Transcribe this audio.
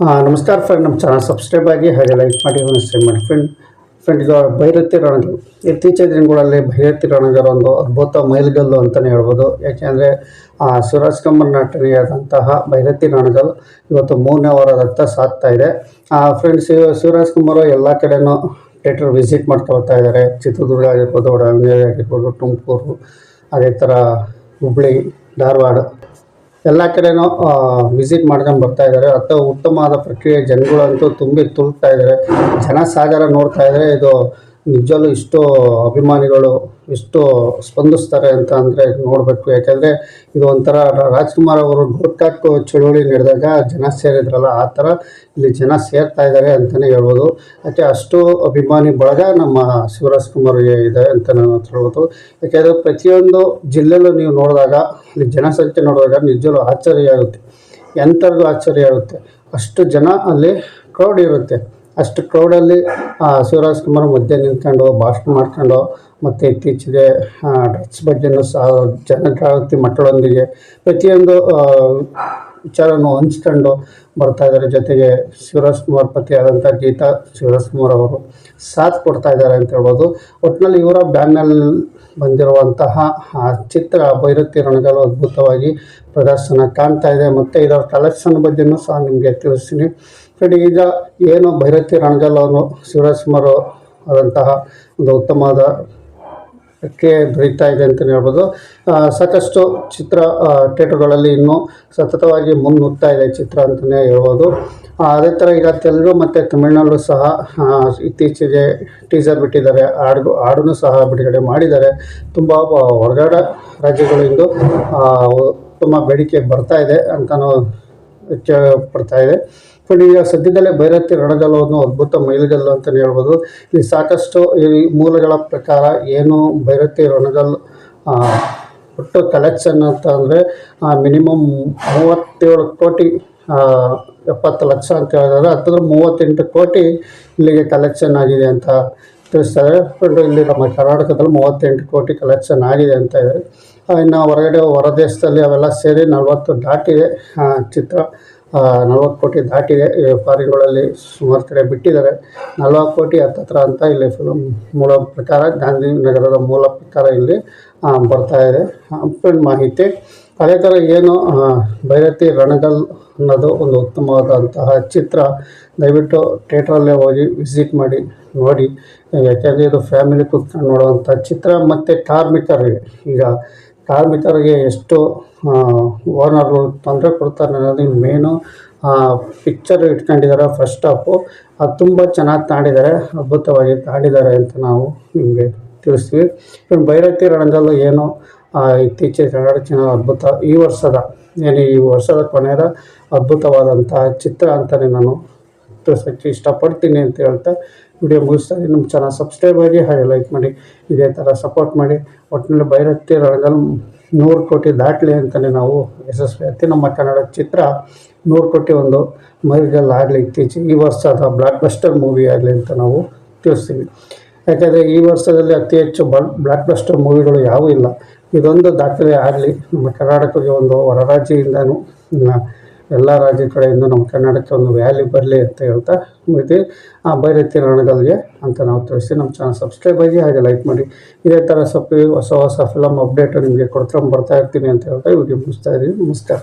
ನಮಸ್ಕಾರ ಫ್ರೆಂಡ್ ನಮ್ಮ channel subscribe ಆಗಿ ಹಾಗೆ ಲೈಕ್ ಮಾಡಿ ಶೇರ್ ಮಾಡಿ. ಫ್ರೆಂಡ್ ಫ್ರೆಂಡ್ ಇದು ಭೈರತಿ ರಣಗಲ್ ಇತ್ತೀಚಿನ ದಿನಗಳಲ್ಲಿ ಭೈರತಿ ರಣಗರ ಒಂದು ಅದ್ಭುತ ಮೈಲ್ಗಲ್ಲು ಅಂತಲೇ ಹೇಳ್ಬೋದು. ಯಾಕೆಂದರೆ ಸುರಾಜ್ ಕುಮಾರ್ ನಟನೆಯಾದಂತಹ ಭೈರತಿ ರಣಗಲ್ ಇವತ್ತು ಮೂರನೇ ವಾರ ರಕ್ತ ಸಾಕ್ತಾ ಇದೆ. ಫ್ರೆಂಡ್ಸ್ ಶಿವರಾಜ್ ಕುಮಾರ್ ಎಲ್ಲ ಕಡೆನೂ ಥಿಯೇಟರ್ ವಿಸಿಟ್ ಮಾಡ್ಕೊಳ್ತಾ ಇದ್ದಾರೆ. ಚಿತ್ರದುರ್ಗ ಆಗಿರ್ಬೋದು, ತುಮಕೂರು, ಅದೇ ಥರ ಹುಬ್ಳಿ, ಧಾರವಾಡ. ಎಲ್ಲ ಕಡೆನೂ ವಿಸಿಟ್ ಮಾಡ್ಕೊಂಡು ಬರ್ತಾ ಇದ್ದಾರೆ. ಅಥವಾ ಉತ್ತಮವಾದ ಪ್ರಕ್ರಿಯೆ, ಜನಗಳಂತೂ ತುಂಬಿ ತುಳುಕ್ತಾ ಇದ್ದಾರೆ. ಜನ ಸಾಗರ ನೋಡ್ತಾ ಇದ್ದಾರೆ. ಇದು ನಿಜವಲ್ಲೂ ಇಷ್ಟು ಅಭಿಮಾನಿಗಳು ಎಷ್ಟು ಸ್ಪಂದಿಸ್ತಾರೆ ಅಂತ ಅಂದರೆ ನೋಡಬೇಕು. ಯಾಕೆಂದರೆ ಇದು ಒಂಥರ ರಾಜ್ಕುಮಾರ್ ಅವರು ಗೋಕಾಕ್ ಚಳುವಳಿ ನಡೆದಾಗ ಜನ ಸೇರಿದ್ರಲ್ಲ, ಆ ಥರ ಇಲ್ಲಿ ಜನ ಸೇರ್ತಾ ಇದ್ದಾರೆ ಅಂತಲೇ ಹೇಳ್ಬೋದು. ಯಾಕೆ ಅಷ್ಟು ಅಭಿಮಾನಿ ಬಳಗ ನಮ್ಮ ಶಿವರಾಜ್ ಕುಮಾರ್ಗೆ ಇದೆ ಅಂತ ನಾನು ಹೇಳ್ಬೋದು. ಯಾಕೆಂದರೆ ಪ್ರತಿಯೊಂದು ಜಿಲ್ಲೆಯಲ್ಲೂ ನೀವು ನೋಡಿದಾಗ ಇಲ್ಲಿ ಜನಸಂಖ್ಯೆ ನೋಡಿದಾಗ ನಿಜಲೂ ಆಶ್ಚರ್ಯ ಆಗುತ್ತೆ. ಎಂಥರಿಗೂ ಆಶ್ಚರ್ಯ ಆಗುತ್ತೆ. ಅಷ್ಟು ಜನ ಅಲ್ಲಿ ಕ್ರೌಡ್ ಇರುತ್ತೆ. ಅಷ್ಟು ಕ್ರೌಡಲ್ಲಿ ಶಿವರಾಜ್ ಕುಮಾರ್ ಮಧ್ಯೆ ನಿಂತ್ಕೊಂಡು ಭಾಷಣ ಮಾಡ್ಕೊಂಡು, ಮತ್ತು ಇತ್ತೀಚೆಗೆ ಡ್ರಗ್ಸ್ ಬಗ್ಗೆ ಸಹ ಜನಜಾಗೃತಿ ಮಟ್ಟದೊಂದಿಗೆ ಪ್ರತಿಯೊಂದು ವಿಚಾರವನ್ನು ಹಂಚ್ಕೊಂಡು ಬರ್ತಾ ಇದ್ದಾರೆ. ಜೊತೆಗೆ ಶಿವರಾಜ್ ಕುಮಾರ್ ಪತಿ ಆದಂಥ ಗೀತಾ ಶಿವರಾಜ್ ಕುಮಾರ್ ಅವರು ಸಾಥ್ ಕೊಡ್ತಾ ಇದ್ದಾರೆ ಅಂತ ಹೇಳ್ಬೋದು. ಒಟ್ಟಿನಲ್ಲಿ ಇವರ ಬ್ಯಾನಲ್ ಬಂದಿರುವಂತಹ ಆ ಚಿತ್ರ ಭೈರತಿ ರಣಗಳು ಅದ್ಭುತವಾಗಿ ಪ್ರದರ್ಶನ ಕಾಣ್ತಾ ಇದೆ. ಮತ್ತು ಇದರ ಕಲೆಕ್ಷನ್ ಬಗ್ಗೆನೂ ಸಹ ನಿಮಗೆ ತಿಳಿಸ್ತೀನಿ. ಫ್ರೆಂಡ್ ಈಗ ಏನು ಭೈರತಿ ರಣಗಲ್ ಅವರು ಶಿವರಾಜ್ ಕುಮಾರ್ ಆದಂತಹ ಒಂದು ಉತ್ತಮವಾದ ಕ್ಕೆ ದೊರೀತಾ ಇದೆ ಅಂತಲೇ ಹೇಳ್ಬೋದು. ಸಾಕಷ್ಟು ಚಿತ್ರ ಥಿಯೇಟರ್ಗಳಲ್ಲಿ ಇನ್ನೂ ಸತತವಾಗಿ ಮುನ್ನುಗ್ತಾ ಇದೆ ಚಿತ್ರ ಅಂತಲೇ ಹೇಳ್ಬೋದು. ಅದೇ ಥರ ಈಗ ತೆಲುಗು ಮತ್ತು ತಮಿಳ್ನಲ್ಲೂ ಸಹ ಇತ್ತೀಚೆಗೆ ಟೀಸರ್ ಬಿಟ್ಟಿದ್ದಾರೆ. ಹಾಡು ಹಾಡನ್ನು ಸಹ ಬಿಡುಗಡೆ ಮಾಡಿದ್ದಾರೆ. ತುಂಬ ಹೊರಗಡೆ ರಾಜ್ಯಗಳಿಂದ ತುಂಬ ಬೇಡಿಕೆ ಬರ್ತಾ ಇದೆ ಅಂತಲೂ ಪಡ್ತಾ ಇದೆ. ಬಟ್ ಈಗ ಸದ್ಯದಲ್ಲೇ ಭೈರತಿ ರಣಗಲ್ಲವನ್ನು ಅದ್ಭುತ ಮೈಲುಗಲ್ಲು ಅಂತಲೇ ಹೇಳ್ಬೋದು. ಇಲ್ಲಿ ಸಾಕಷ್ಟು ಈ ಮೂಲಗಳ ಪ್ರಕಾರ ಏನು ಭೈರತಿ ರಣಗಲ್ ಒಟ್ಟು ಕಲೆಕ್ಷನ್ ಅಂತ ಅಂದರೆ ಮಿನಿಮಮ್ ಮೂವತ್ತೇಳು ಕೋಟಿ ಎಪ್ಪತ್ತು ಲಕ್ಷ ಅಂತ ಹೇಳಿದ್ರೆ ಹತ್ತಿರ ಮೂವತ್ತೆಂಟು ಕೋಟಿ ಇಲ್ಲಿಗೆ ಕಲೆಕ್ಷನ್ ಆಗಿದೆ ಅಂತ ತಿಳಿಸ್ತಾರೆ ಬಟ್ ಇಲ್ಲಿ ನಮ್ಮ ಕರ್ನಾಟಕದಲ್ಲಿ ಮೂವತ್ತೆಂಟು ಕೋಟಿ ಕಲೆಕ್ಷನ್ ಆಗಿದೆ ಅಂತ ಆ, ಇನ್ನು ಹೊರಗಡೆ ಹೊರದೇಶದಲ್ಲಿ ಅವೆಲ್ಲ ಸೇರಿ ನಲವತ್ತು ದಾಟಿದೆ ಚಿತ್ರ ನಲ್ವತ್ತು ಕೋಟಿ ದಾಟಿದೆ. ಈ ಫಾರಿನ್ಗಳಲ್ಲಿ ಸುಮಾರು ಕಡೆ ಬಿಟ್ಟಿದ್ದಾರೆ. ನಲ್ವತ್ತು ಕೋಟಿ ಹತ್ತತ್ರ ಅಂತ ಇಲ್ಲಿ ಫಿಲಮ್ ಮೂಲ ಪ್ರಕಾರ ಗಾಂಧಿನಗರದ ಮೂಲ ಪ್ರಕಾರ ಇಲ್ಲಿ ಬರ್ತಾ ಇದೆ. ಫ್ರೆಂಡ್ ಮಾಹಿತಿ. ಅದೇ ಥರ ಏನು ಭೈರತಿ ರಣಗಲ್ ಅನ್ನೋದು ಒಂದು ಉತ್ತಮವಾದಂತಹ ಚಿತ್ರ, ದಯವಿಟ್ಟು ಥಿಯೇಟ್ರಲ್ಲೇ ಹೋಗಿ ವಿಸಿಟ್ ಮಾಡಿ, ನೋಡಿ. ಯಾಕೆಂದರೆ ಇದು ಫ್ಯಾಮಿಲಿ ಕೂತ್ಕೊಂಡು ನೋಡುವಂಥ ಚಿತ್ರ, ಮತ್ತು ಕಾರ್ಮಿಕರಿಗೆ ಈಗ ಕಾರ್ಮಿಕರಿಗೆ ಎಷ್ಟು ಓನರ್ಗಳು ತೊಂದರೆ ಕೊಡ್ತಾರೆ ಅನ್ನೋದು ಮೇನು ಪಿಕ್ಚರ್ ಇಟ್ಕೊಂಡಿದ್ದಾರೆ ಫಸ್ಟ್ ಹಾಫು ಅದು ತುಂಬ ಚೆನ್ನಾಗಿ ತಾಂಡಿದ್ದಾರೆ, ಅದ್ಭುತವಾಗಿ ತಾಂಡಿದ್ದಾರೆ ಅಂತ ನಾವು ನಿಮಗೆ ತಿಳಿಸ್ತೀವಿ. ಇನ್ನು ಬೈರತಿ ರಣಗಲ್ಲು ಏನು ಇತ್ತೀಚೆಗೆ ಕನ್ನಡ ಚಾನಲ್ ಅದ್ಭುತ, ಈ ವರ್ಷದ, ಏನು ಈ ವರ್ಷದ ಕೊನೆಯದ ಅದ್ಭುತವಾದಂತಹ ಚಿತ್ರ ಅಂತಲೇ ನಾನು ತಿಳಿಸೋಕ್ಕೆ ಇಷ್ಟಪಡ್ತೀನಿ ಅಂತ ಹೇಳ್ತಾ ವಿಡಿಯೋ ಮುಗಿಸ್ತಾ. ನಮ್ಮ ಚಾನಲ್ ಸಬ್ಸ್ಕ್ರೈಬ್ ಆಗಿ, ಹಾಗೆ ಲೈಕ್ ಮಾಡಿ, ಇದೇ ಥರ ಸಪೋರ್ಟ್ ಮಾಡಿ. ಒಟ್ಟಿನಲ್ಲಿ ಬೈರತ್ತಿ ರಣಗಲ್ ನೂರು ಕೋಟಿ ದಾಟಲಿ ಅಂತಲೇ ನಾವು ಯಶಸ್ವಿ ಆಗ್ತೀವಿ. ನಮ್ಮ ಕನ್ನಡ ಚಿತ್ರ ನೂರು ಕೋಟಿ ಒಂದು ಆಗಲಿ ಇತ್ತೀಚೆಗೆ. ಈ ವರ್ಷದ ಬ್ಲಾಕ್ ಬಸ್ಟರ್ ಮೂವಿ ಆಗಲಿ ಅಂತ ನಾವು ತಿಳಿಸ್ತೀವಿ. ಯಾಕೆಂದರೆ ಈ ವರ್ಷದಲ್ಲಿ ಅತಿ ಹೆಚ್ಚು ಬಲ್ ಬ್ಲಾಕ್ ಬಸ್ಟರ್ ಮೂವಿಗಳು ಯಾವೂ ಇಲ್ಲ. ಇದೊಂದು ದಾಖಲೆ ಆಗಲಿ. ನಮ್ಮ ಕರ್ನಾಟಕಕ್ಕೆ ಒಂದು ಹೊರ ರಾಜ್ಯದಿಂದನೂ ಇನ್ನು ಎಲ್ಲ ರಾಜ್ಯ ಕಡೆಯಿಂದ ನಮ್ಮ ಕನ್ನಡಕ್ಕೆ ಒಂದು ವ್ಯಾಲ್ಯೂ ಬರಲಿ ಅಂತ ಹೇಳ್ತಾ ಮುಗಿದು ಆ ಬೈರತಿ ರಣಗಲ್ಗೆ ಅಂತ ನಾವು ತಿಳಿಸ್ತೀವಿ. ನಮ್ಮ ಚಾನಲ್ ಸಬ್ಸ್ಕ್ರೈಬ್ ಆಗಿ ಹಾಗೆ ಲೈಕ್ ಮಾಡಿ. ಇದೇ ಥರ ಸ್ವಲ್ಪ ಹೊಸ ಹೊಸ ಫಿಲಮ್ ಅಪ್ಡೇಟ್ ನಿಮಗೆ ಕೊಡ್ತಾ ಬರ್ತಾ ಇರ್ತೀನಿ ಅಂತ ಹೇಳ್ತಾ ವಿಡಿಯೋ ಮುಗಿಸ್ತಾ ಇದ್ದೀವಿ. ನಮಸ್ಕಾರ.